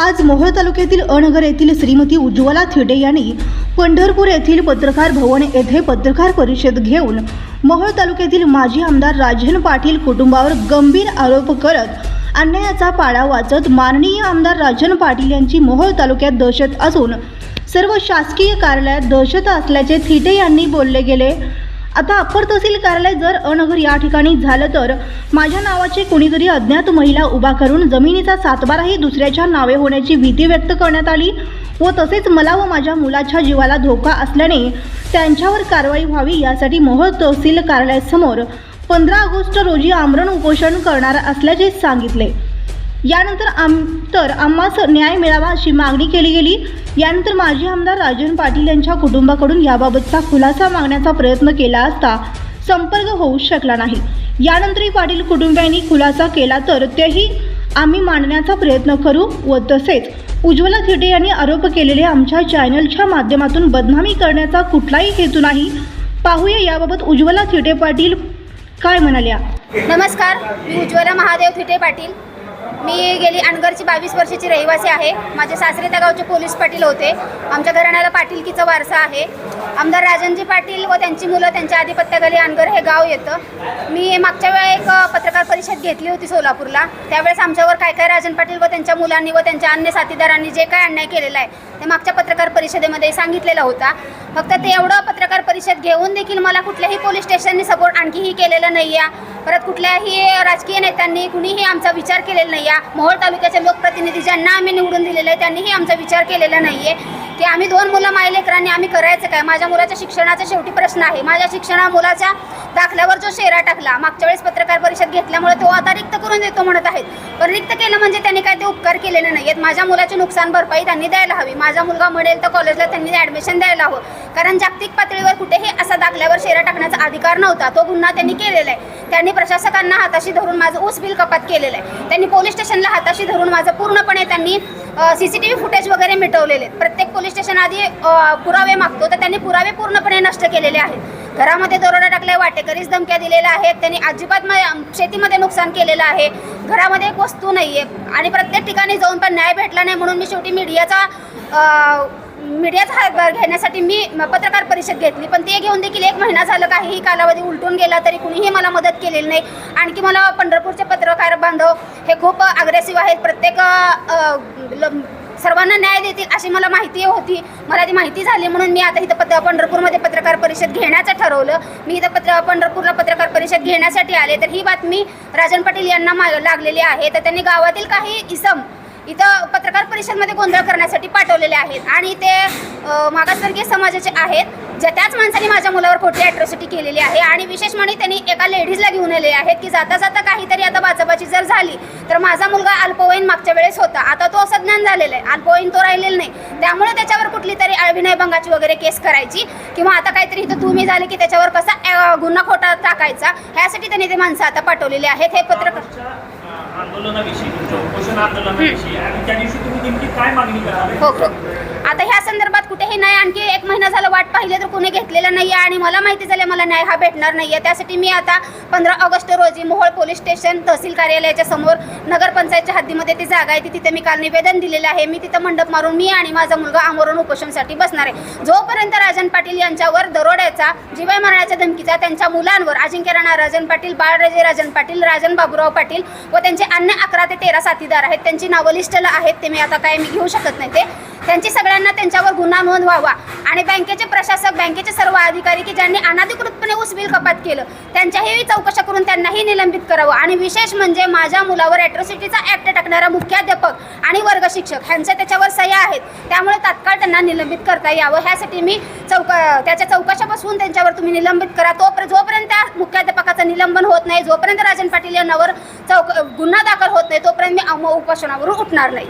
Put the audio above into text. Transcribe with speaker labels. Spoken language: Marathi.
Speaker 1: आज मोहोळ तालुक्यातील अनगर येथील श्रीमती उज्ज्वला थिडे यांनी पंढरपूर येथील पत्रकार भवन येथे पत्रकार परिषद घेऊन मोहोळ तालुक्यातील माजी आमदार राजन पाटील कुटुंबावर गंभीर आरोप करत अन्यायाचा पाडा वाचत माननीय आमदार राजन पाटील यांची मोहोळ तालुक्यात दहशत असून सर्व शासकीय कार्यालयात दहशत असल्याचे थिटे यांनी बोलले गेले. आता अप्पर तहसील कार्यालय जर अनगर या ठिकाणी झालं तर माझ्या नावाची कुणीतरी अज्ञात महिला उभा करून जमिनीचा सातबाराही दुसऱ्याच्या नावे होण्याची भीती व्यक्त करण्यात आली व तसेच मला व माझ्या मुलाच्या जीवाला धोका असल्याने त्यांच्यावर कारवाई व्हावी यासाठी मोहोळ तहसील कार्यालयासमोर पंधरा ऑगस्ट रोजी आमरण उपोषण करणार असल्याचे सांगितले. यानंतर आम तर आम्हास न्याय मिळावा अशी मागणी केली गेली. यानंतर माजी आमदार राजन पाटील यांच्या कुटुंबाकडून याबाबतचा खुलासा मागण्याचा प्रयत्न केला असता संपर्क होऊ शकला नाही. यानंतरही पाटील कुटुंबियांनी खुलासा केला तर तेही आम्ही मांडण्याचा प्रयत्न करू व तसेच उज्ज्वला थिटे यांनी आरोप केलेले आमच्या चॅनलच्या माध्यमातून बदनामी करण्याचा कुठलाही हेतू नाही. पाहूया याबाबत उज्ज्वला थिटे पाटील काय म्हणाल्या.
Speaker 2: नमस्कार मी उज्ज्वला महादेव थिटे पाटील. मी गेली अनगरची बावीस वर्षाची रहिवासी आहे. माझे सासरे त्या गावचे पोलीस पाटील होते. आमच्या घराण्याला पाटीलकीचा वारसा आहे. आमदार राजनजी पाटील व त्यांची मुलं त्यांच्या आधिपत्याखाली अनगर हे गाव येतं. मी मागच्या वेळा एक पत्रकार परिषद घेतली होती सोलापूरला. त्यावेळेस आमच्यावर काय काय राजन पाटील व त्यांच्या मुलांनी व त्यांच्या अन्य साथीदारांनी जे काय अन्याय केलेला आहे ते मागच्या पत्रकार परिषदेमध्ये सांगितलेला होता. फक्त ते एवढं पत्रकार परिषद घेऊन देखील मला कुठल्याही पोलीस स्टेशननी सपोर्ट आणखीही केलेला नाही आहे परत कुठल्याही राजकीय नेत्यांनी कुणीही आमचा विचार केलेला नाही आहे मोहोळ तालुक्याचे लोकप्रतिनिधी ज्यांना आम्ही निवडून दिलेले आहे त्यांनीही आमचा विचार केलेला नाही आहे की आम्ही दोन मुलं मायलेकरांनी आम्ही करायचं काय? माझ्या मुलाच्या शिक्षणाचा शेवटी प्रश्न आहे. माझ्या शिक्षणा मुलाच्या दाखल्यावर जो शेरा टाकला मागच्या वेळेस पत्रकार परिषद घेतल्यामुळे तो आता रिक्त करून देतो म्हणत आहेत. पण रिक्त केलं म्हणजे त्यांनी काय ते उपकार केलेले नाही आहेत माझ्या मुलाची नुकसान भरपाई त्यांनी द्यायला हवी. माझा मुलगा मिळेल तर कॉलेजला त्यांनी ॲडमिशन द्यायला हवं. कारण जागतिक पातळीवर कुठेही असा दाखल्यावर शेरा टाकण्याचा अधिकार नव्हता. तो गुन्हा त्यांनी केलेला आहे. त्यांनी प्रशासकांना हाताशी धरून माझं ऊस बिल कपात केलेलं आहे. त्यांनी पोलीस स्टेशनला हाताशी धरून माझं पूर्णपणे त्यांनी C C T V footage वगैरे मिटवलेले प्रत्येक पोलीस स्टेशन आधी पुरावे मागतो. तर त्यांनी पुरावे पूर्णपणे नष्ट केलेले आहेत. घरामध्ये दरोडा टाकलाय वाटेकरीच धमक्या दिलेल्या आहेत. त्यांनी अजिबात शेतीमध्ये नुकसान केलेलं आहे. घरामध्ये एक वस्तू नाही आहे आणि प्रत्येक ठिकाणी जाऊन पण न्याय भेटला नाही म्हणून मी शेवटी मीडियाचा मीडियाचा हातभार घेण्यासाठी मी पत्रकार परिषद घेतली. पण ते घेऊन देखील एक महिना झालं काहीही कालावधी उलटून गेला तरी कुणीही मला मदत केलेली नाही. आणखी मला पंढरपूरचे पत्रकार बांधव हे खूप अग्रेसिव्ह आहेत. प्रत्येक सर्वांना न्याय देतील अशी मला माहिती होती. मला ती माहिती झाली म्हणून मी आता इथं पत्र पंढरपूरमध्ये पत्रकार परिषद घेण्याचं ठरवलं. मी इथं पत्र पंढरपूरला पत्रकार परिषद घेण्यासाठी आले. तर ही बातमी राजन पाटील यांना मा लागलेली आहे. तर त्यांनी गावातील काही इसम इथं पत्रकार परिषदमध्ये गोंधळ करण्यासाठी पाठवलेले आहेत. आणि ते मागासवर्गीय समाजाचे आहेत. ज्या त्याच माणसाने माझ्या मुलावर खोटी अॅट्रॉसिटी केलेली आहे आणि विशेष म्हणजे त्यांनी एका लेडीजला घेऊन आले आहेत की जाता जाता काहीतरी आता बाचाबाची जर झाली तर माझा मुलगा अल्पवयीन मागच्या वेळेस होता. आता तो सज्ञान झालेला आहे. अल्पवयीन तो राहिलेला नाही. त्यामुळे त्याच्यावर कुठली तरी विनयभंगाची वगैरे केस करायची किंवा आता काहीतरी इथं तुम्ही झाले की त्याच्यावर कसा गुन्हा खोटा टाकायचा ह्यासाठी त्यांनी ते माणसं आता पाठवलेले आहेत. हे
Speaker 3: तुमच्या आंदोलनाविषयी तुमच्या उपोषण आंदोलनाविषयी आणि त्या दिवशी तुम्ही नेमकी काय मागणी कराल
Speaker 2: हो हो. आता ह्या संदर्भात कुठेही नाही. आणखी एक महिना झाला वाट पाहिले तर कुणी घेतलेलं नाही आहे आणि मला माहिती झालं मला न्याय हा भेटणार नाही आहे त्यासाठी मी आता पंधरा ऑगस्ट रोजी मोहोळ पोलीस स्टेशन तहसील कार्यालयाच्या समोर नगरपंचायतच्या हद्दीमध्ये ती जागा आहे. ती तिथे मी काल निवेदन दिलेलं आहे. मी तिथं मंडप मारून मी आणि माझा मुलगा आमरण उपोषणसाठी बसणार आहे. जोपर्यंत राजन पाटील यांच्यावर दरोड्याचा जीवाय मारण्याच्या धमकीचा त्यांच्या मुलांवर अजिंक्य राणा राजन पाटील बाळराजे राजन पाटील राजन बाबूराव पाटील व त्यांचे अन्य अकरा ते तेरा साथीदार आहेत त्यांची नावं लिस्टला आहेत ते मी आता काय मी घेऊ शकत नाही. ते त्यांची सगळ्यांना त्यांच्यावर गुन्हा नोंद व्हावा. आणि बँकेचे प्रशासक बँकेचे सर्व अधिकारी की ज्यांनी अनाधिकृतपणे ऊस बिल कपात केलं त्यांच्याही चौकशा करून त्यांनाही निलंबित करावं. आणि विशेष म्हणजे माझ्या मुलावर ॲट्रॉसिटीचा ॲक्ट टाकणारा मुख्याध्यापक आणि वर्ग शिक्षक ह्यांच्या त्याच्यावर सह्या आहेत. त्यामुळे तात्काळ त्यांना निलंबित करता यावं. ह्यासाठी मी चौक त्याच्या चौकशा बसवून त्यांच्यावर तुम्ही निलंबित करा. तोपर्यंत जोपर्यंत त्या मुख्याध्यापकाचं निलंबन होत नाही जोपर्यंत राजन पाटील यांनावर चौक गुन्हा दाखल होत नाही तोपर्यंत मी उपोषणावरून उठणार नाही.